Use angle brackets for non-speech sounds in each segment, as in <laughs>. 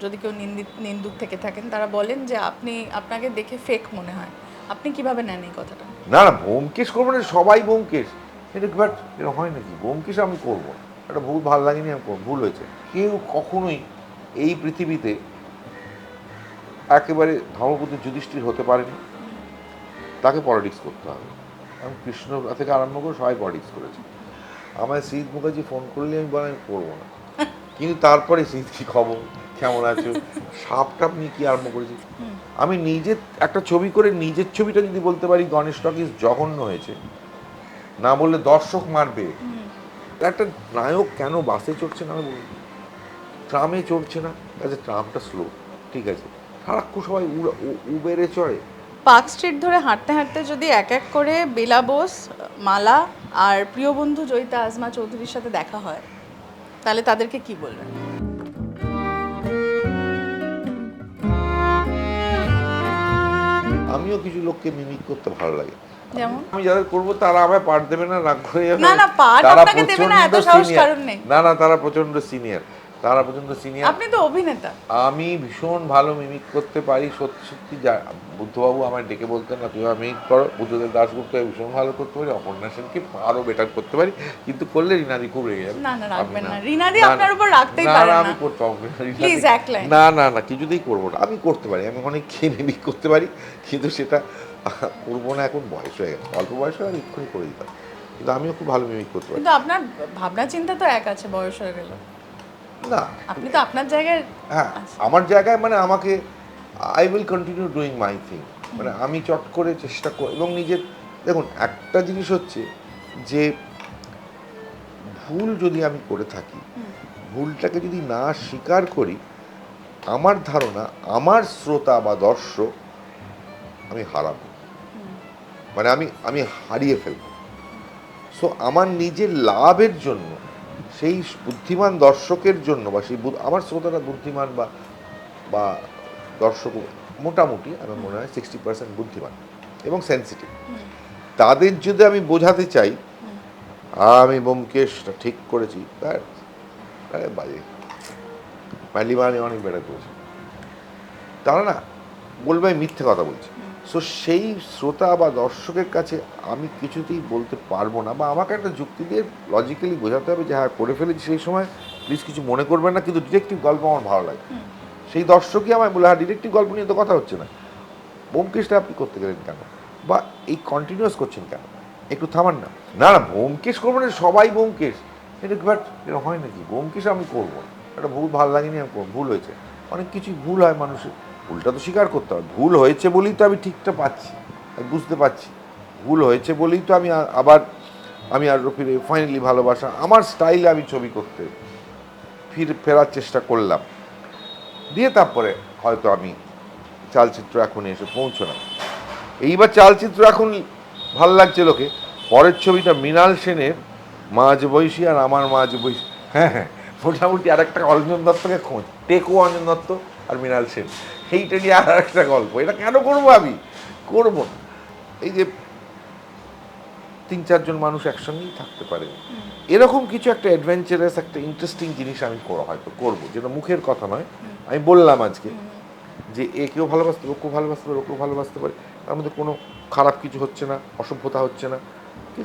যদি কেউ নিন্দিত, নিন্দুক থেকে থাকেন, তারা বলেন যে আপনি, আপনাকে দেখে ফেক মনে হয়। আপনি কীভাবে নেন এই কথাটা? না না, ব্যোমকেশ করব না, সবাই ব্যোমকেশ। এটা বাট এটা হয় নাকি? ব্যোমকেশ আমি করব এটা ভুল ভালো লাগেনি আমি করব, ভুল হয়েছে। কেউ কখনোই এই পৃথিবীতে একেবারে ধর্মপুত্র যুধিষ্ঠির হতে পারেনি। তাকে পলিটিক্স করতে হবে। আমি কৃষ্ণ থেকে আরম্ভ করে সবাই পলিটিক্স করেছে। আমার শীত মুখার্জি ফোন করলে আমি বলে আমি করব না। কিন্তু তারপরে শীত কি খবর? কেমন আছো? সাপ টাপ নিয়ে কি আরম্ভ করেছি? আমি নিজে একটা ছবি করে নিজের ছবিটা যদি বলতে পারি গণেশ টকিস জঘন্য হয়েছে। না বললে দর্শক মারবে। একটা নায়ক কেন বাসে চড়ছে না বলব? ট্রামে চড়ছে না? আচ্ছা ট্রামটা স্লো ঠিক আছে। সারাক্ষণ সবাই উবেরে চড়ে। পার্ক স্ট্রিট ধরে হাঁটতে হাঁটতে যদি এক এক করে বেলা বোস মালা আর প্রিয় বন্ধু জয়িতা আজমা চৌধুরীর সাথে দেখা হয়। তাহলে তাদেরকে কি বলবেন আমিও কিছু লোককে মিমিক করতে ভালো লাগে। যেমন? আমি যাদের করব তারা আমায় পাঠ দেবে না রাগ করে যাবে। না, না, পাঠ তারা আপনাকে দেবে না, এত সাহস কারণ নেই। না না তারা প্রচণ্ড সিনিয়র তারা পর্যন্ত সিনিয়র আপনি তো অভিনেতা। আমি ভীষণ ভালো মিমিক করতে পারি সত্যি সত্যি যা বুদ্ধবাবু আমায় ডেকে বলতেন না তুই মিমিক করো। বুদ্ধদেব দাসগুপ্ত ভীষণ ভালো করতে পারি অপর্ণা সেনকে আরও বেটার করতে পারি। কিন্তু করলে রিনাদি খুব রেগে যাবে। না, না, রাখবেন না। রিনাদি না, আপনার উপর রাখতেই না, না না। আমি করতে পারব না এক। না না না কিছুতেই করব না। আমি করতে পারি আমি অনেক খেয়ে মিমিক করতে পারি কিন্তু সেটা করব না এখন বয়স হয়ে গেছে। অল্প বয়স হয়ে আমি এক্ষুনি করে দিতাম। কিন্তু আমিও খুব ভালো মিমিক করতে পারি। কিন্তু আপনার ভাবনা চিন্তা তো এক আছে বয়স হয়ে গেল। না। আপনি তো আপনার জায়গায় হ্যাঁ আমার জায়গায় মানে আমাকে I will continue doing my thing মানে আমি চট করে চেষ্টা করি এবং নিজের দেখুন একটা জিনিস হচ্ছে যে ভুল যদি আমি করে থাকি ভুলটাকে যদি না স্বীকার করি আমার ধারণা আমার শ্রোতা বা দর্শক আমি হারাবো। মানে আমি আমি হারিয়ে ফেলব। সো আমার নিজের লাভের জন্য সেই বুদ্ধিমান দর্শকের জন্য বা সেই আমার শ্রোতারা বুদ্ধিমান বা বা দর্শক মোটামুটি আমার মনে হয় সিক্সটি পার্সেন্ট বুদ্ধিমান এবং সেন্সিটিভ তাদের যদি আমি বোঝাতে চাই আমি বোমকেশটা ঠিক করেছি তার আরে বাজে। মালিবানি অনেক বেটার করেছে। তারা না বলবে আমি মিথ্যে কথা বলছি। সো সেই শ্রোতা বা দর্শকের কাছে আমি কিছুতেই বলতে পারব না বা আমাকে একটা যুক্তি দিয়ে লজিক্যালি বোঝাতে হবে যে হ্যাঁ করে ফেলেছি সেই সময় প্লিজ কিছু মনে করবেন না। কিন্তু ডিটেকটিভ গল্প আমার ভালো লাগে। সেই দর্শকই আমায় বলে হ্যাঁ ডিটেকটিভ গল্প নিয়ে তো কথা হচ্ছে না। বোমকেশটা আপনি করতে গেলেন কেন? বা এই কন্টিনিউয়াস করছেন কেন? একটু থামান না। না না বোমকেশ করব না সবাই বোমকেশ এটা বাট এটা হয় নাকি? বোমকেশ আমি করব না। এটা ভুল ভালো লাগেনি আমি করব। ভুল হয়েছে। অনেক কিছুই ভুল হয় মানুষের। ভুলটা তো স্বীকার করতে হবে। ভুল হয়েছে বলেই তো আমি ঠিকটা পাচ্ছি বুঝতে পারছি। ভুল হয়েছে বলেই তো আমি আবার আমি আর ফিরে ফাইনালি ভালোবাসা, আমার স্টাইলে আমি ছবি করতে ফিরে ফেরার চেষ্টা করলাম। দিয়ে তারপরে হয়তো আমি চালচিত্র এখন এসে পৌঁছলাম। এইবার চালচিত্র এখন ভালো লাগছে লোকে। পরের ছবিটা মৃণাল সেনের, মাঝ বৈশী আর আমার মাঝ বৈশী হ্যাঁ হ্যাঁ মোটামুটি আর একটা অঞ্জন দত্তকে খোঁজ। টেকো অঞ্জন দত্ত। আর মৃণাল সেন। সেইটা নিয়ে আর একটা গল্প। এটা কেন করব আমি? করব না। এই যে তিন চারজন মানুষ একসঙ্গেই থাকতে পারে। এরকম কিছু একটা অ্যাডভেঞ্চারাস একটা ইন্টারেস্টিং জিনিস আমি করা হয়তো করব। যেটা মুখের কথা নয়। আমি বললাম আজকে যে একেও ভালোবাসতে পারে ওকেও ভালোবাসতে পারে ওকেও ভালোবাসতে পারে। তার মধ্যে কোনো খারাপ কিছু হচ্ছে না অসভ্যতা হচ্ছে না।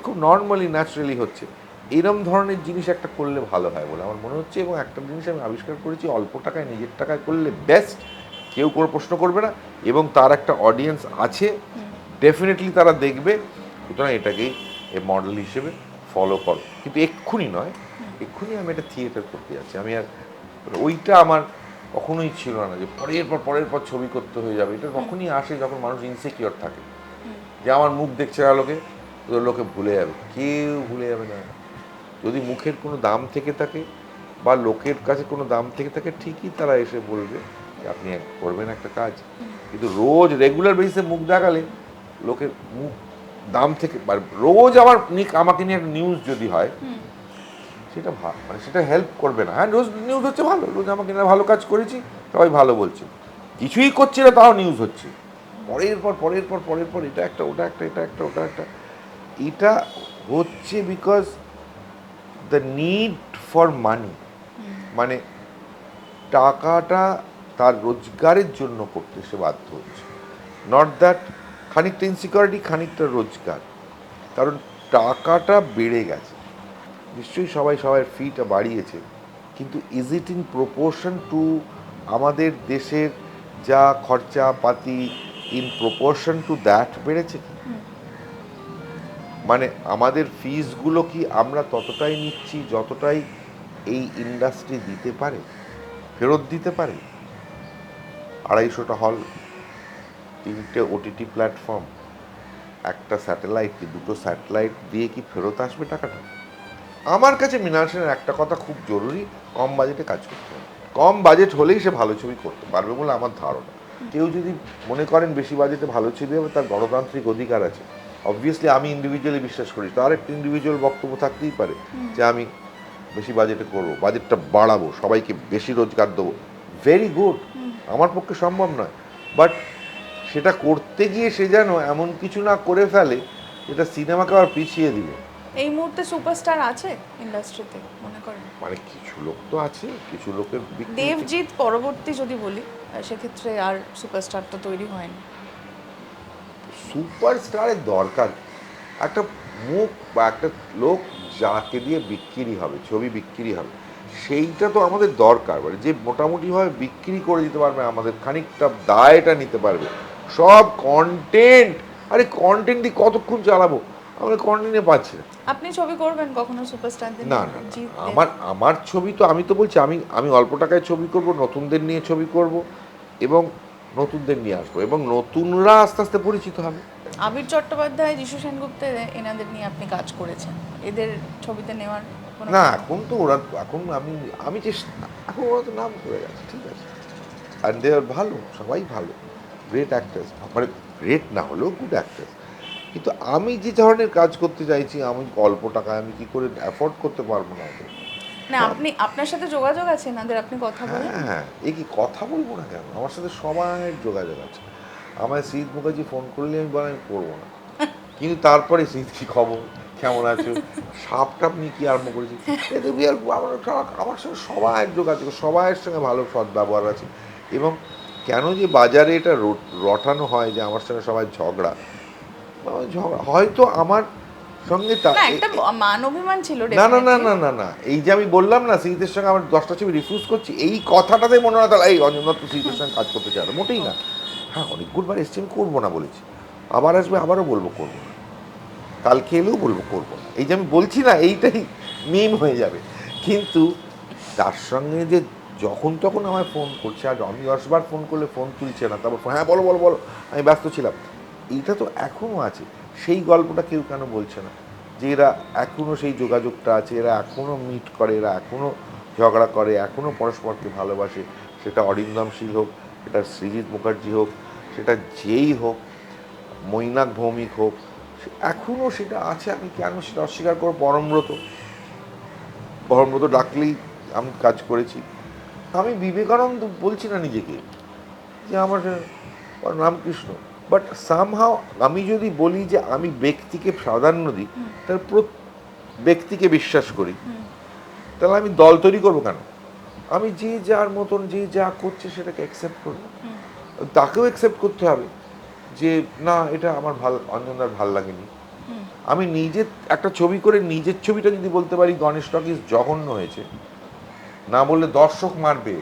খুব নর্মালি ন্যাচারালি হচ্ছে। এরম ধরনের জিনিস একটা করলে ভালো হয় বলে আমার মনে হচ্ছে এবং একটা জিনিস আমি আবিষ্কার করেছি, অল্প টাকায়, নিজের টাকায় করলে বেস্ট কেউ কোনো প্রশ্ন করবে না এবং তার একটা অডিয়েন্স আছে। ডেফিনেটলি তারা দেখবে। সুতরাং এটাকেই এ মডেল হিসেবে ফলো করো। কিন্তু এক্ষুনি নয়। এক্ষুনি আমি এটা থিয়েটার করতে যাচ্ছি। আমি আর ওইটা আমার কখনোই ছিল না যে পরের পর পরের পর ছবি করতে হয়ে যাবে। এটা কখনই আসে যখন মানুষ ইনসিকিওর থাকে। যে আমার মুখ দেখছে না লোকে তো লোকে ভুলে যাবে। কেউ ভুলে যাবে না। যদি মুখের কোনো দাম থেকে থাকে বা লোকের কাছে কোনো দাম থেকে থাকে ঠিকই তারা এসে বলবে যে আপনি করবেন একটা কাজ। কিন্তু রোজ রেগুলার বেসিসে মুখ দেখালে লোকের মুখ দাম থেকে বা রোজ আমার নিক- আমাকে নিয়ে একটা নিউজ যদি হয় সেটা মানে সেটা হেল্প করবে না। হ্যাঁ রোজ নিউজ হচ্ছে ভালো রোজ আমাকে নিয়ে ভালো কাজ করেছি সবাই ভালো বলছে। কিছুই করছে না তাও নিউজ হচ্ছে। পরের পর পরের পর পরের পর এটা একটা ওটা একটা এটা একটা ওটা একটা। এটা হচ্ছে because the need for money মানে টাকাটা তার রোজগারের জন্য করতে সে বাধ্য হচ্ছে। নট দ্যাট খানিকটা ইনসিকিউরিটি খানিকটা রোজগার। কারণ টাকাটা বেড়ে গেছে। নিশ্চয়ই সবাই সবার ফিটা বাড়িয়েছে। কিন্তু is it in proportion to আমাদের দেশের যা খরচাপাতি ইন প্রপোর্শন টু দ্যাট বেড়েছে কি? মানে আমাদের ফিজগুলো কি আমরা ততটাই নিচ্ছি যতটাই এই ইন্ডাস্ট্রি দিতে পারে? ফেরত দিতে পারে? আড়াইশোটা হল, তিনটে ওটিটি প্ল্যাটফর্ম একটা স্যাটেলাইট কি দুটো স্যাটেলাইট দিয়ে কি ফেরত আসবে টাকাটা? আমার কাছে মৃণাল সেনের একটা কথা খুব জরুরি, কম বাজেটে কাজ করতে হবে। কম বাজেট হলেই সে ভালো ছবি করতে পারবে বলে আমার ধারণা। কেউ যদি মনে করেন বেশি বাজেটে ভালো ছবি হবে, তার গণতান্ত্রিক অধিকার আছে। অবভিয়াসলি আমি ইন্ডিভিজুয়ালি বিশ্বাস করি। তার একটা ইন্ডিভিজুয়াল বক্তব্য থাকতেই পারে যে আমি বেশি বাজেটে করব বাজেটটা বাড়াবো সবাইকে বেশি রোজগার দেবো। ভেরি গুড আমার পক্ষে সম্ভব নয়। বাট সেটা করতে গিয়ে সে যেন এমন কিছু না করে ফেলে যেটা সিনেমাকে আবার পিছিয়ে দিল এই মুহূর্তে সুপারস্টার আছে ইন্ডাস্ট্রিতে মনে করেন? মানে কিছু লোক তো আছে কিছু লোকের দেবজিৎ পরবর্তী যদি বলি সেক্ষেত্রে আর সুপারস্টার তো তৈরি হয়নি। সুপারস্টারের দরকার। একটা মুখ বা একটা লোক যাকে দিয়ে বিক্রি হবে ছবি বিক্রি হবে সেইটা তো আমাদের দরকার। মানে যে মোটামুটিভাবে বিক্রি করে দিতে পারবে আমাদের খানিকটা দায়টা নিতে পারবে। সব কন্টেন্ট আরে কন্টেন্ট দিয়ে কতক্ষণ চালাবো? আমরা কন্টেন্টে পাচ্ছি না। আপনি ছবি করবেন কখনো সুপারস্টারদের না না না, আমার আমার ছবি তো আমি তো বলছি আমি আমি অল্প টাকায় ছবি করব নতুনদের নিয়ে ছবি করব। এবং নতুনদের নিয়ে আসব এবং নতুনরা আস্তে আস্তে পরিচিত হবে। আবির চট্টোপাধ্যায় যিশু সেনগুপ্তে এনাদের নিয়ে আপনি কাজ করেছেন। এদের ছবিতে নেওয়ার না এখন তো ওরা এখন আমি আমি চেষ্টা এখন ওরা তো নাম করে গেছে ঠিক আছে। আর দে আর ভালো সবাই ভালো। গ্রেট অ্যাক্টার্স মানে গ্রেট না হলেও গুড অ্যাক্টার্স কিন্তু আমি যে ধরনের কাজ করতে চাইছি আমি অল্প টাকায় আমি কি করে অ্যাফোর্ড করতে পারব না ওদের? না আপনি আপনার সাথে যোগাযোগ আছে এনাদের আপনি কথা বলেন। হ্যাঁ এই কি কথা বলব না কেন? আমার সাথে সবাই যোগাযোগ আছে। আমায় শীত মুখার্জি ফোন করলে আমি বলে আমি করব না। <laughs> কিন্তু তারপরে শীত কি খবর? কেমন আছো? সাপ টাপ নিয়ে কি আরম্ভ করেছি? এ তো বিয়ার আমার আমার সঙ্গে সবাই যোগাযোগ সবাইয়ের সঙ্গে ভালো সৎ ব্যবহার আছে। এবং কেন যে বাজারে এটা রট- রটানো হয় যে আমার সঙ্গে সবাই ঝগড়া? ঝগড়া হয়তো আমার সঙ্গে তা- না একটা মান অভিমান ছিল না না না না না না এই যে আমি বললাম না শীতের সঙ্গে আমার দশটা ছবি রিফিউজ করছি এই কথাটাতে মনে হয় তাহলে এই অঞ্জনদত্ত তো শীতের সঙ্গে কাজ করতে চায় মোটেই না। হ্যাঁ অনেকগুলোবার এসছি আমি করব না বলেছি। আবার আসবে আবারও বলব করব না। কালকে এলেও বলব করব না। এই যে আমি বলছি না এইটাই মিম হয়ে যাবে। কিন্তু তার সঙ্গে যে যখন তখন আমায় ফোন করছে আর আমি দশবার ফোন করলে ফোন তুলছে না তারপর হ্যাঁ বলো বলো বলো আমি ব্যস্ত ছিলাম। এইটা তো এখনও আছে। সেই গল্পটা কেউ কেন বলছে না? যে এরা এখনও সেই যোগাযোগটা আছে, এরা এখনও মিট করে, এরা এখনও ঝগড়া করে এখনও পরস্পরকে ভালোবাসে। সেটা অরিন্দম শীল হোক, সেটা সৃজিৎ মুখার্জি হোক, সেটা যেই হোক, মৈনাক ভৌমিক হোক এখনও সেটা আছে, আমি কেন সেটা অস্বীকার করব? পরমব্রত। পরমব্রত ডাকলেই আমি কাজ করেছি। আমি বিবেকানন্দ বলছি না নিজেকে, যে আমার রামকৃষ্ণ বাট সামহাও আমি যদি বলি যে আমি ব্যক্তিকে প্রাধান্য দিই তাহলে প্রত- ব্যক্তিকে বিশ্বাস করি। তাহলে আমি দল তৈরি করব কেন? আমি যে যার মতন যে যা করছে সেটাকে অ্যাকসেপ্ট করব। তাকেও অ্যাকসেপ্ট করতে হবে যে না এটা আমার ভালো অঞ্জনদার ভালো লাগেনি। আমি নিজে একটা ছবি করে নিজের ছবিটা যদি বলতে পারি গণেশ টকিস জঘন্য হয়েছে। না বললে দর্শক মারবে।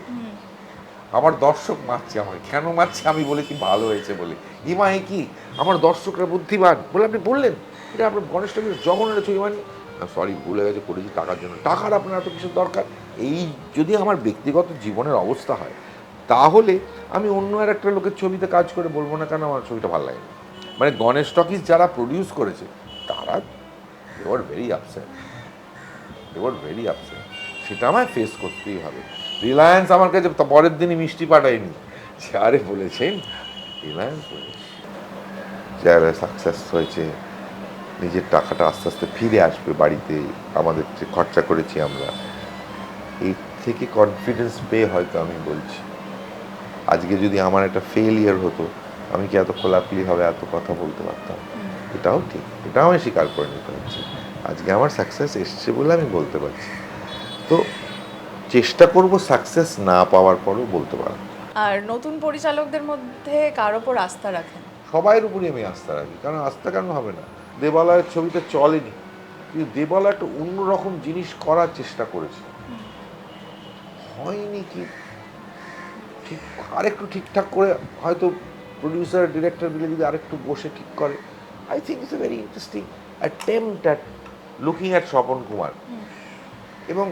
আমার দর্শক মারছে আমার কেন মারছে আমি বলেছি ভালো হয়েছে বলে? ইমা এ কি? আমার দর্শকরা বুদ্ধিমান। বলে আপনি বললেন, এটা আপনার গণেশ টকিস জঘন্য ছবি মানে? সরি ভুলে গেছে, করেছি টাকার জন্য। টাকার আপনার এত কিছুর দরকার? এই যদি আমার ব্যক্তিগত জীবনের অবস্থা হয়, তাহলে আমি অন্য আর একটা লোকের ছবিতে কাজ করে বলব না কেন আমার ছবিটা ভালো লাগে মানে গণেশ টকিস যারা প্রডিউস করেছে, তারা were very upset were very upset সেটা আমায় ফেস করতেই হবে। রিলায়েন্স আমার কাছে পরের দিনই মিষ্টি পাঠায়নি। আরে বলেছেন, রিলায়েন্স যারা সাকসেস হয়েছে, নিজের টাকাটা আস্তে আস্তে ফিরে আসবে বাড়িতে, আমাদের যে খরচা করেছি আমরা। এই থেকে কনফিডেন্স পেয়ে হয়তো আমি বলছি। আজকে যদি আমার একটা ফেলিয়ার হতো, আমি কি এত খোলাখুলিভাবে এত কথা বলতে পারতাম? এটাও ঠিক, এটাও আমি স্বীকার করে নিতে হচ্ছে। আজকে আমার সাকসেস এসছে বলে আমি বলতে পারছি। তো চেষ্টা করব সাকসেস না পাওয়ার পরও বলতে পারব আর নতুন পরিচালকদের মধ্যে কার ওপর আস্থা রাখেন? সবাইয়ের উপরই আমি আস্থা রাখি কারণ আস্থা কেন হবে না? দেবালয়ের ছবিটা চলেনি কিন্তু দেবালয় একটা অন্যরকম জিনিস করার চেষ্টা করেছে। হয়নি কি? ঠিক আরেকটু ঠিকঠাক করে হয়তো প্রডিউসার ডিরেক্টর মিলে যদি আরেকটু বসে ঠিক করে। I think it's a very interesting attempt at looking at Swapan Kumar. এবং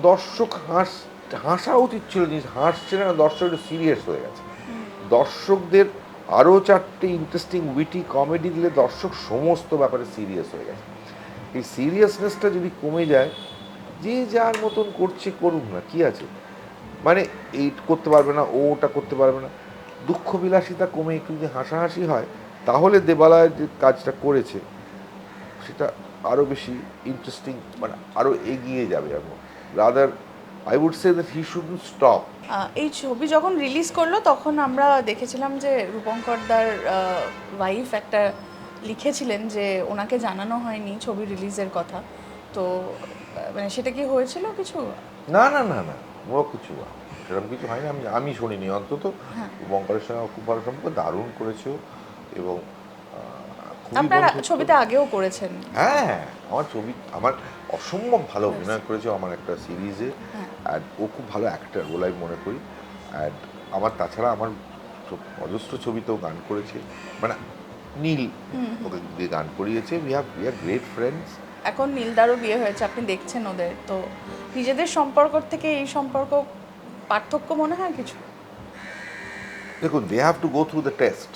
দর্শক হাস, হাসা উচিত ছিল জিনিস হাসছে না, দর্শক একটু সিরিয়াস হয়ে গেছে। দর্শকদের আরও চারটে ইন্টারেস্টিং উইটি কমেডি দিলে দর্শক সমস্ত ব্যাপারে সিরিয়াস হয়ে গেছে। এই সিরিয়াসনেসটা যদি কমে যায়, যে যার মতন করছে করুক না, কি আছে? মানে এই করতে পারবে না, ও ওটা করতে পারবে না। দুঃখ বিলাসিতা কমে একটু যদি হাসাহাসি হয়, তাহলে দেবালয় যে কাজটা করেছে, সেটা আরও বেশি ইন্টারেস্টিং মানে আরও এগিয়ে যাবে এবং rather I would say that he should stop এই ছবি যখন রিলিজ করল তখন আমরা দেখেছিলাম যে রূপঙ্করদার ওয়াইফ একটা লিখেছিলেন যে ওনাকে জানানো হয়নি ছবি রিলিজের কথা। তো মানে সেটা কি হয়েছিল কিছু? না না না না ওরা কিছু সেরকম কিছু হয়নি আমি আমি শুনিনি। অন্তত হ্যাঁ। বঙ্করের সঙ্গে খুব ভালো সম্পর্ক দারুণ করেছ এবং আপনারা। ছবিতে আগেও করেছেন। হ্যাঁ হ্যাঁ, আমার ছবি আমার অসম্ভব ভালো অভিনয় করেছে আমার একটা সিরিজে। অ্যান্ড ও খুব ভালো অ্যাক্টার বলে আমি মনে করি অ্যান্ড আমার তাছাড়া আমার অজস্র ছবিতেও গান করেছে মানে নীল ওকে দিয়ে গান করিয়েছে we have we are great friends এখন নীলদারও বিয়ে হয়েছে আপনি দেখছেন ওদের তো নিজেদের সম্পর্ক থেকে এই সম্পর্ক পার্থক্য মনে হয় কিছু? দেখুন they have to go through the test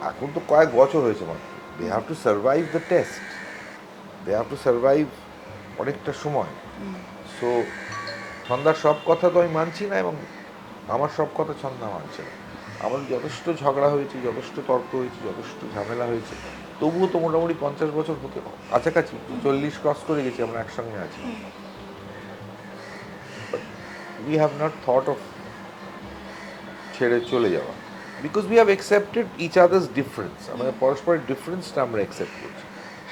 এখন তো কয়েক বছর হয়েছে মানে they have to survive the test they have to survive অনেকটা সময়। সো ছন্দার সব কথা তো আমি মানছি না এবং আমার সব কথা ছন্দা মানছে না। আমাদের যথেষ্ট ঝগড়া হয়েছে, যথেষ্ট তর্ক হয়েছে, যথেষ্ট ঝামেলা হয়েছে। তবুও তো মোটামুটি পঞ্চাশ বছর হতে কাছাকাছি, চল্লিশ ক্রস করে গেছি আমরা একসঙ্গে আছি। We have not thought of ছেড়ে চলে যাওয়া। Because we have accepted each others difference আমাদের পরস্পরের ডিফারেন্সটা আমরা অ্যাকসেপ্ট করছি।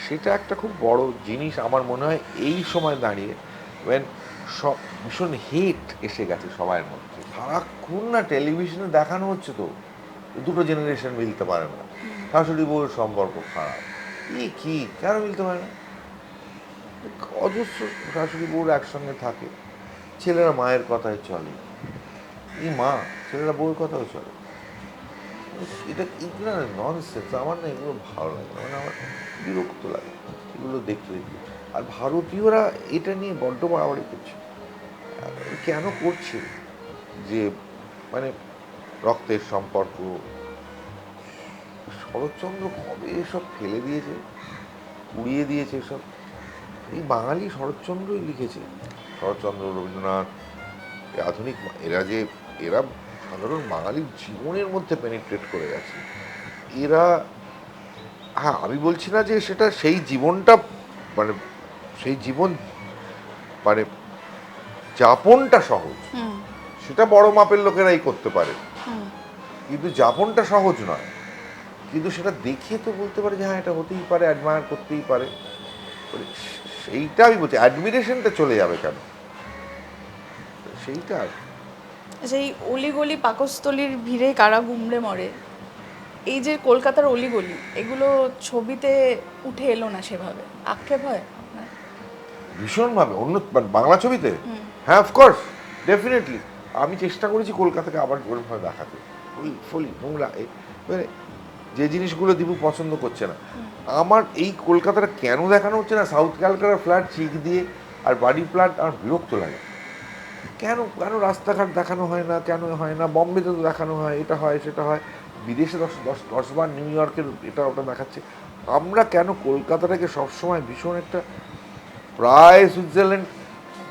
সেটা একটা খুব বড় জিনিস আমার মনে হয় এই সময় দাঁড়িয়ে ওয়েন সব ভীষণ হেট এসে গেছে সবার মধ্যে। সারাক্ষণ না টেলিভিশনে দেখানো হচ্ছে তো। দুটো জেনারেশন মিলতে পারে না। শাশুড়ি বউয়ের সম্পর্ক খারাপ। কি কি? কেন মিলতে পারে না? অজস্র শাশুড়ি বউর একসঙ্গে থাকে। ছেলেরা মায়ের কথায় চলে। এই মা ছেলেরা বউয়ের কথাও চলে। এটা এগুলো না ননসেন্স আমার না এগুলো ভালো লাগে মানে আমার বিরক্ত লাগে, এগুলো দেখতে দেখতে আর ভারতীয়রা এটা নিয়ে বড্ড বাড়াবাড়ি করছে। কেন করছে? যে মানে রক্তের সম্পর্ক, শরৎচন্দ্র কবে এসব ফেলে দিয়েছে? উড়িয়ে দিয়েছে এসব? এই বাঙালি শরৎচন্দ্রই লিখেছে। শরৎচন্দ্র রবীন্দ্রনাথ আধুনিক, এরা যে, এরা সাধারণ বাঙালির জীবনের মধ্যে পেনিট্রেট করে গেছে। এরা হ্যাঁ আমি বলছি না যে সেটা সেই জীবনটা মানে সেই জীবন মানে যাপনটা সহজ। সেটা বড় মাপের লোকেরাই করতে পারে। কিন্তু যাপনটা সহজ নয়। কিন্তু সেটা দেখে তো বলতে পারে যে হ্যাঁ এটা হতেই পারে অ্যাডমায়ার করতেই পারে। মানে সেইটা আমি বলছি অ্যাডমিরেশনটা চলে যাবে কেন? সেইটা আর সেই অলিগলি পাকস্থলীর ভিড়ে কারা গুমড়ে মরে? এই যে কলকাতার অলিগলি এগুলো ছবিতে উঠে এলো না সেভাবে। আক্ষেপ হয় ভীষণভাবে। অন্য মানে বাংলা ছবিতে? হ্যাঁ অফকোর্স ডেফিনেটলি আমি চেষ্টা করেছি কলকাতাকে আবার ওরকমভাবে দেখাতে। ফুল ফুলি নোংরা মানে যে জিনিসগুলো দীপু পছন্দ করছে না। আমার এই কলকাতাটা কেন দেখানো হচ্ছে না? সাউথ ক্যালকাটার ফ্ল্যাট চিক দিয়ে আর বাড়ি ফ্ল্যাট আমার বিরক্ত লাগে। কেন কেন রাস্তাঘাট দেখানো হয় না, কেন হয় না? বম্বেতে তো দেখানো হয়, এটা হয়, সেটা হয়। বিদেশে দশ দশ দশবার নিউ ইয়র্কের এটা ওটা দেখাচ্ছে। আমরা কেন কলকাতাটাকে সবসময় ভীষণ একটা প্রায় সুইজারল্যান্ড?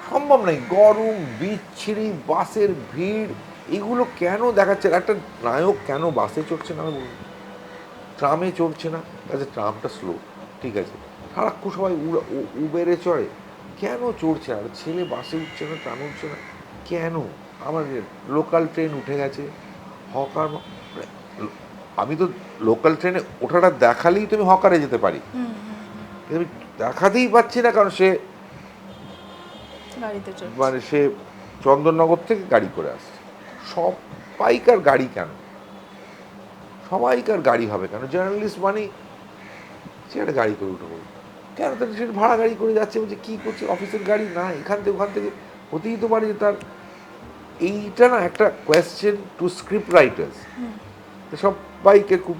সম্ভব নেই গরম, বিচ্ছিরি, বাসের ভিড়, এগুলো কেন দেখাচ্ছে? একটা নায়ক কেন বাসে চড়ছে না? বলুন ট্রামে চড়ছে না? আচ্ছা ট্রামটা স্লো ঠিক আছে। সারাক্ষণ সবাই উবেরে চড়ে। কেন চড়ছে? আর ছেলে বাসে উঠছে না ট্রামে উঠছে না? কেন? আমার লোকাল ট্রেন উঠে গেছে। হকার মানে আমি তো লোকাল ট্রেনে ওঠাটা দেখালেই তুমি হকারে যেতে পারি। আমি দেখাতেই পাচ্ছি না কারণ সে মানে সে চন্দননগর থেকে গাড়ি করে আসছে। সবাইকার গাড়ি কেন? সবাইকার গাড়ি হবে কেন? জার্নালিস্ট মানে সে একটা গাড়ি করে উঠে। কেন? তার সে ভাড়া গাড়ি করে যাচ্ছে বলছে কী করছে? অফিসের গাড়ি না এখান থেকে ওখান থেকে। হতেই তো পারে যে তার এইটা না একটা কোয়েশ্চেন টু স্ক্রিপ্ট রাইটার্স সবাইকে খুব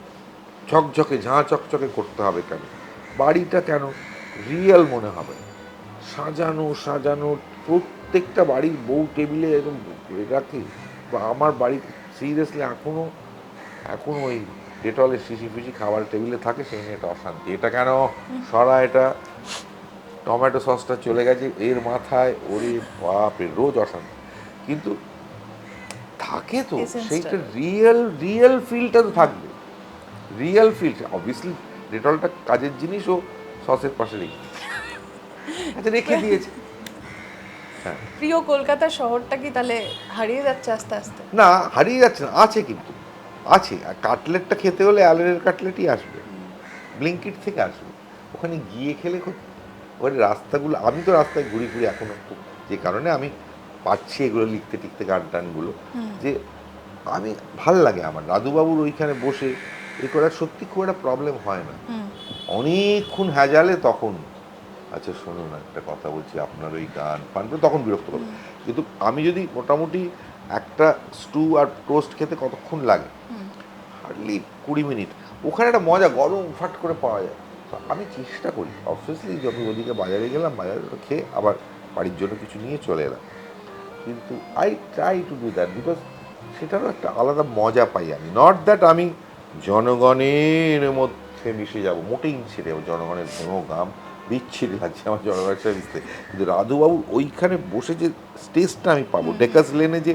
ঝকঝকে ঝাঁ চকচকে করতে হবে কেন? বাড়িটা কেন রিয়েল মনে হবে? সাজানো সাজানো প্রত্যেকটা বাড়ির বউ টেবিলে এরকম রাখে বা আমার বাড়ি সিরিয়াসলি এখনও এখনও ওই ডেটলের শিশি ফিশি খাবার টেবিলে থাকে সেই নিয়ে একটা অশান্তি। এটা কেন? সরা এটা। টমেটো সসটা চলে গেছে এর মাথায় ওরে বাপরে রোজ অশান্তি। কিন্তু থাকে তো সেইটা রিয়েল রিয়েল ফিলটা তো থাকবে। রিয়েল ফিল অবভিয়াসলি ডেটলটা কাজের জিনিস ও সসের পাশে রেখে। আচ্ছা রেখে দিয়েছে। হ্যাঁ। প্রিয় কলকাতা শহরটা কি তাহলে হারিয়ে যাচ্ছে আস্তে আস্তে? না হারিয়ে যাচ্ছে না আছে কিন্তু। আছে আর কাটলেটটা খেতে হলে অ্যালেনের কাটলেটই আসবে। ব্লিঙ্কিট থেকে আসবে। ওখানে গিয়ে খেলে খুব ওই রাস্তাগুলো আমি তো রাস্তায় ঘুরি ঘুরি এখনও খুব যে কারণে আমি পাচ্ছি এগুলো লিখতে টিখতে গান টানগুলো যে আমি ভালো লাগে আমার। দাদুবাবুর ওইখানে বসে এ করা সত্যি খুব একটা প্রবলেম হয় না। অনেকক্ষণ হ্যাজালে তখন আচ্ছা শুনুন একটা কথা বলছি আপনার ওই গান পান তখন বিরক্ত করবে কিন্তু আমি যদি মোটামুটি একটা স্টু আর টোস্ট খেতে কতক্ষণ লাগে। হার্ডলি কুড়ি মিনিট। ওখানে একটা মজা গরম ফাট করে পাওয়া যায়। তো আমি চেষ্টা করি অবভিয়াসলি যখন ওদিকে বাজারে গেলাম বাজারে খেয়ে আবার বাড়ির জন্য কিছু নিয়ে চলে এলাম। কিন্তু I try to do that because সেটারও একটা আলাদা মজা পাই আমি। নট দ্যাট আমি জনগণের মধ্যে মিশে যাব মোটেই মিশে যাব জনগণের ঘেমো গাম বিচ্ছিরি লাগছে আমার জনগণের সাথে মিশতে। কিন্তু রাধুবাবু ওইখানে বসে যে টেস্টটা আমি পাবো ডেকাস লেনে যে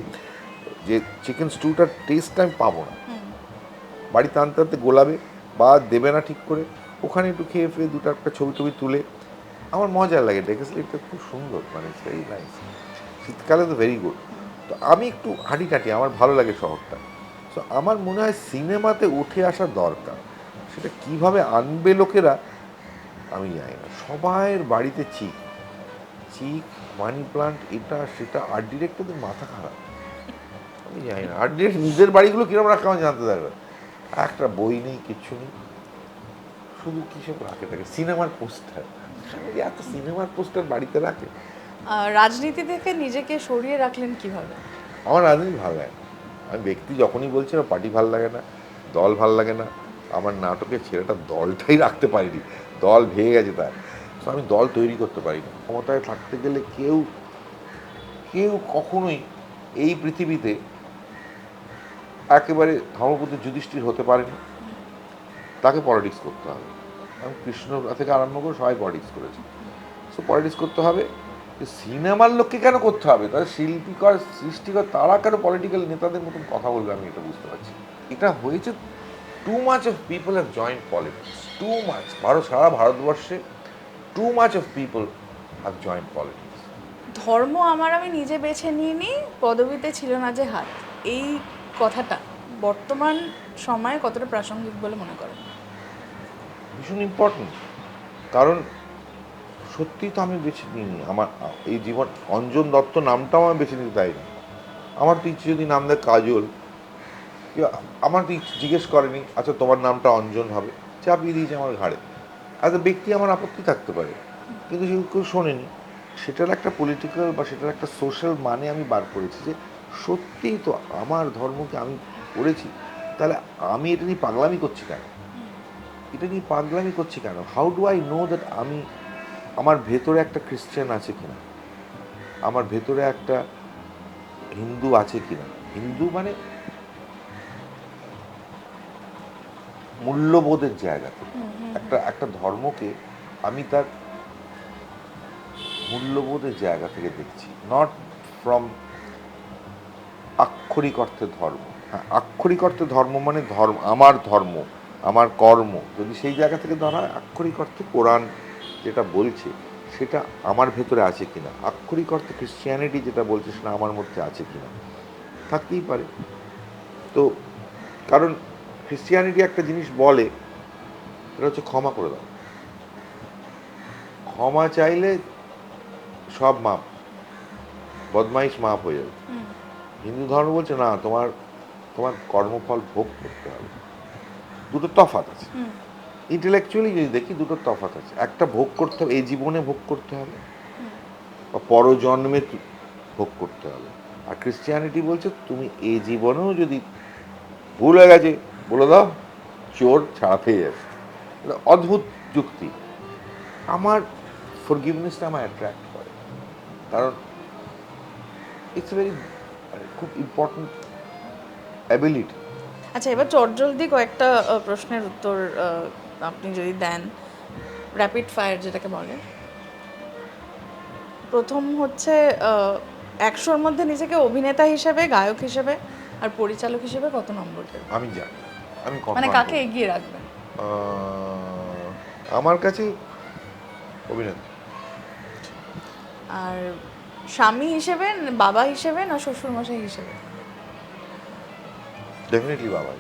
যে চিকেন স্টুটার টেস্টটা আমি পাবো না। বাড়িতে আনতে আনতে গোলাবে বা দেবে না ঠিক করে, ওখানে একটু খেয়ে ফেয়ে দুটো একটা ছবি টবি তুলে। আমার মজা লাগে ডেকাস লেনটা খুব সুন্দর মানে ভেরি নাইস শীতকালে তো ভেরি গুড তো আমি একটু হাঁটি টাটি আমার ভালো লাগে শহরটা। তো আমার মনে হয় সিনেমাতে উঠে আসা দরকার। সেটা কীভাবে আনবে লোকেরা, আমি জানি না। সবাইয়ের বাড়িতে চিক। চিক, মানি প্লান্ট, এটা, সেটা আর্ট ডিরেক্টরদের মাথা খারাপ। আমি জানি না। আর্ট ডিরেক্টর নিজের বাড়িগুলো কীরকম রাখা আমার জানতে পারবে একটা বই নেই কিচ্ছু নেই। শুধু কিসব রাখে থাকে সিনেমার পোস্টার। এত সিনেমার পোস্টার বাড়িতে রাখে। রাজনীতি থেকে নিজেকে সরিয়ে রাখলেন কীভাবে? আমার রাজনীতি ভালো লাগে না। আমি ব্যক্তি যখনই বলছি আমার পার্টি ভালো লাগে না দল ভালো লাগে না আমার নাটকের ছেলেটা দলটাই রাখতে পারিনি। দল ভেঙে গেছে তার। তো আমি দল তৈরি করতে পারি না। ক্ষমতায় থাকতে গেলে কেউ কেউ কখনোই এই পৃথিবীতে একেবারে ধর্মপুত্র যুধিষ্ঠির হতে পারেনি। তাকে পলিটিক্স করতে হবে। এবং কৃষ্ণ থেকে আরম্ভ করে সবাই পলিটিক্স করেছে। সো পলিটিক্স করতে হবে। সিনেমার লোককে কেন করতে হবে? তাদের শিল্পীকর, সৃষ্টিকর, তারা কেন পলিটিক্যাল নেতাদের মতন কথা বলবে আমি এটা বুঝতে পারছি এটা হয়েছে too much of people have joined politics too much Bharat, সারা ভারতবর্ষে too much of people have joined politics ধর্ম আমার আমি নিজে বেছে নিয়ে নিই পদবিতে ছিল না যে হাত। এই কথাটা বর্তমান সময়ে কতটা প্রাসঙ্গিক বলে মনে করেন? ভীষণ ইম্পর্টেন্ট কারণ সত্যি তো আমি বেছে নিইনি আমার, এই জীবন, অঞ্জন দত্ত নামটাও আমি বেছে নিতে চাইনি আমার তো ইচ্ছে যদি নাম দেয় কাজল আমার তো জিজ্ঞেস করেনি আচ্ছা তোমার নামটা অঞ্জন হবে? চাপিয়ে দিয়েছে আমার ঘাড়ে। অ্যাজ এ ব্যক্তি আমার আপত্তি থাকতে পারে, কিন্তু সেগুলো কেউ শোনেনি। সেটার একটা পলিটিক্যাল বা সেটার একটা সোশ্যাল মানে আমি বার করেছি যে সত্যিই তো আমার ধর্মকে আমি করেছি, তাহলে আমি এটা নিয়ে পাগলামি করছি কেন? এটা নিয়ে পাগলামি করছি কেন? How do I know that আমি, আমার ভেতরে একটা খ্রিস্টান আছে কিনা? আমার ভেতরে একটা হিন্দু আছে কিনা? হিন্দু মানে মূল্যবোধের জায়গাতে। একটা একটা ধর্মকে আমি তার মূল্যবোধের জায়গা থেকে দেখছি নট ফ্রম আক্ষরিক অর্থে ধর্ম। হ্যাঁ আক্ষরিক অর্থে ধর্ম মানে ধর্ম, আমার ধর্ম, আমার কর্ম। যদি সেই জায়গা থেকে ধরা হয়, আক্ষরিক অর্থে কোরআন যেটা বলছে, সেটা আমার ভেতরে আছে কিনা? আক্ষরিক অর্থে ক্রিশ্চিয়ানিটি যেটা বলছে, সেটা আমার মধ্যে আছে কিনা? থাকতেই পারে। তো কারণ ক্রিশ্চিয়ানিটি একটা জিনিস বলে, সেটা হচ্ছে ক্ষমা করে দাও। ক্ষমা চাইলে সব মাপ, বদমাইশ মাপ হয়ে যাবে। হিন্দু ধর্ম বলছে না তোমার তোমার কর্মফল ভোগ করতে হবে। দুটো তফাত আছে। ইন্টেলেকচুয়ালি যদি দেখি দুটো তফাত আছে। একটা ভোগ করতে হবে এই জীবনে ভোগ করতে হবে। বা পরজন্মে ভোগ করতে হবে। আর ক্রিশ্চিয়ানিটি বলছে তুমি এই জীবনেও যদি ভুল হয়ে গেছে বলে দাও চোর ছাড়া পেয়ে যাবে। অদ্ভুত যুক্তি। আমার ফরগিভনেসটা আমার অ্যাট্রাক্ট করে। কারণ ইটস ভেরি খুব ইম্পর্টেন্ট অ্যাবিলিটি আচ্ছা এবার চটজলদি কয়েকটা প্রশ্নের উত্তর আপনি যদি দেন। র্যাপিড ফায়ার যেটাকে বলে। প্রথম হচ্ছে একশোর মধ্যে নিজেকে অভিনেতা হিসেবে গায়ক হিসেবে আর পরিচালক হিসেবে কত নম্বর দেবেন? আমি জানি। আমি মানে কাকে এগিয়ে রাখবেন? আমার কাছে অভিনেতা। আর স্বামী হিসেবে বাবা হিসেবে না শ্বশুরমশাই হিসেবে? ডেফিনেটলি বাবা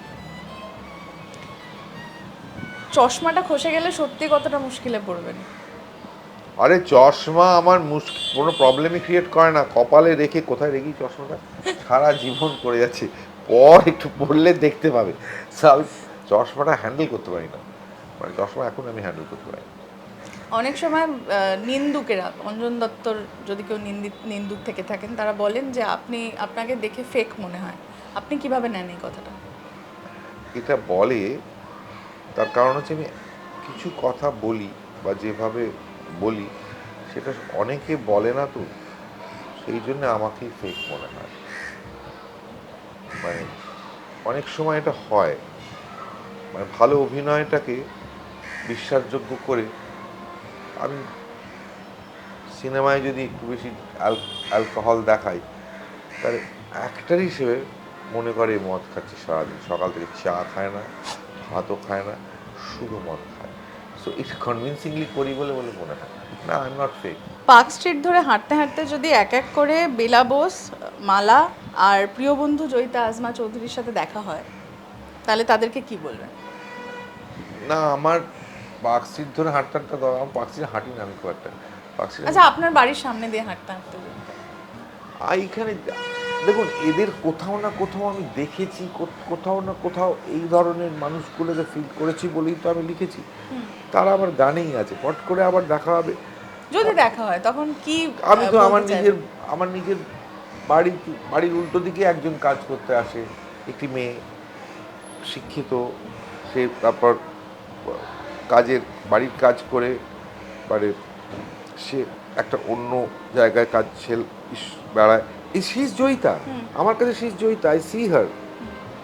চশমাটা খসে গেলে সত্যি কতটা মুশকিলে পড়বেন? আরে চশমা আমার মুশকিল কোনো প্রবলেমই ক্রিয়েট করে না। কপালে রেখে কোথায় রেখি চশমাটা? সারা জীবন পড়ে যাচ্ছে। পর একটু পড়লে দেখতে পাবে। চশমাটা হ্যান্ডেল করতে পারি না। মানে চশমা এখন আমি হ্যান্ডেল করতে পারি না। অনেক সময় নিন্দুকেরা, অঞ্জন দত্তর যদি কেউ নিন্দিত, নিন্দুক থেকে থাকেন, তারা বলেন যে আপনি, আপনাকে দেখে ফেক মনে হয়। আপনি কীভাবে নেন এই কথাটা? এটা বলে, তার কারণ হচ্ছে আমি কিছু কথা বলি বা যেভাবে বলি, সেটা অনেকে বলে না তো, সেই জন্য আমাকেই ফেক মনে হয়। মানে অনেক সময় এটা হয়। মানে ভালো অভিনয়টাকে বিশ্বাসযোগ্য করে আমি সিনেমায় যদি একটু বেশি অ্যালকোহল দেখাই তাহলে অ্যাক্টার হিসেবে মনে করে মদ খাচ্ছে সারাদিন। সকাল থেকে চা খায় না ভাতও খায় না শুধু মদ খায়। সো এটা কনভিনসিংলি করি বলে বলে মনে হয়। না I am not fake Park Street ধরে হাঁটতে হাঁটতে যদি এক এক করে বেলা বোস মালা আর প্রিয় বন্ধু জয়িতা আজমা চৌধুরীর সাথে দেখা হয় তাহলে তাদেরকে কি বলবেন? না আমার পার্কস্ট্রিট ধরে হাঁটতে হাঁটতে দাও আমার পার্কস্ট্রিট হাঁটি না আমি খুব একটা। পার্কস্ট্রিট আচ্ছা আপনার বাড়ির সামনে দিয়ে হাঁটতে হাঁটতে এইখানে দেখুন এদের কোথাও না কোথাও আমি দেখেছি কোথাও না কোথাও এই ধরনের মানুষগুলোকে ফিল করেছি বলেই তো আমি লিখেছি। তারা আমার গানেই আছে পট করে আবার দেখা হবে। যদি দেখা হয় তখন কি আমি তো আমার নিজের আমার নিজের বাড়ির বাড়ির উল্টো দিকে একজন কাজ করতে আসে একটি মেয়ে শিক্ষিত সে তারপর কাজের বাড়ির কাজ করে মানে সে একটা অন্য জায়গায় কাজ ছেল বেড়ায়। এই শীষ জয়িতা। আমার কাছে শীষ জয়িতা। আই সি হার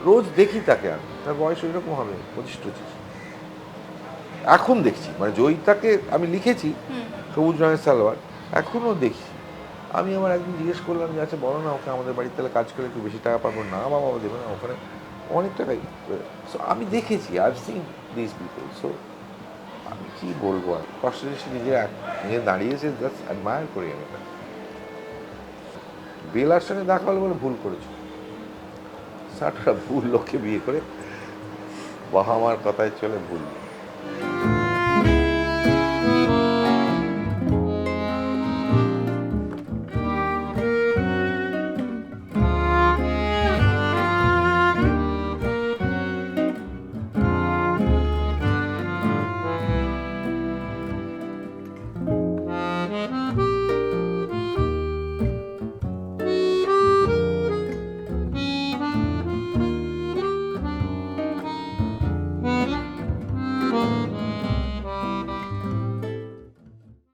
রোজ দেখি তাকে আমি। তার বয়স ওইরকম হবে পঁচিশ টচিশ। এখন দেখছি। মানে জয়িতাকে আমি লিখেছি সবুজ রঙের সালোয়ার। এখনও দেখি। আমি আমার একদিন জিজ্ঞেস করলাম যে আচ্ছা বলো না ওকে আমাদের বাড়িতে তাহলে কাজ করে একটু বেশি টাকা পাবো? না বাবা দেবে না। ওখানে অনেক টাকাই সো আমি দেখেছি I seen this people so আমি কি বলব আর? কষ্ট সে নিজে নিজে দাঁড়িয়েছে জাস্ট অ্যাডমায়ার করি আমি। বেলার সঙ্গে দেখা হলো বলে ভুল করেছ। ষাটটা ভুল লোককে বিয়ে করে বাবা মার কথায় চলে ভুল।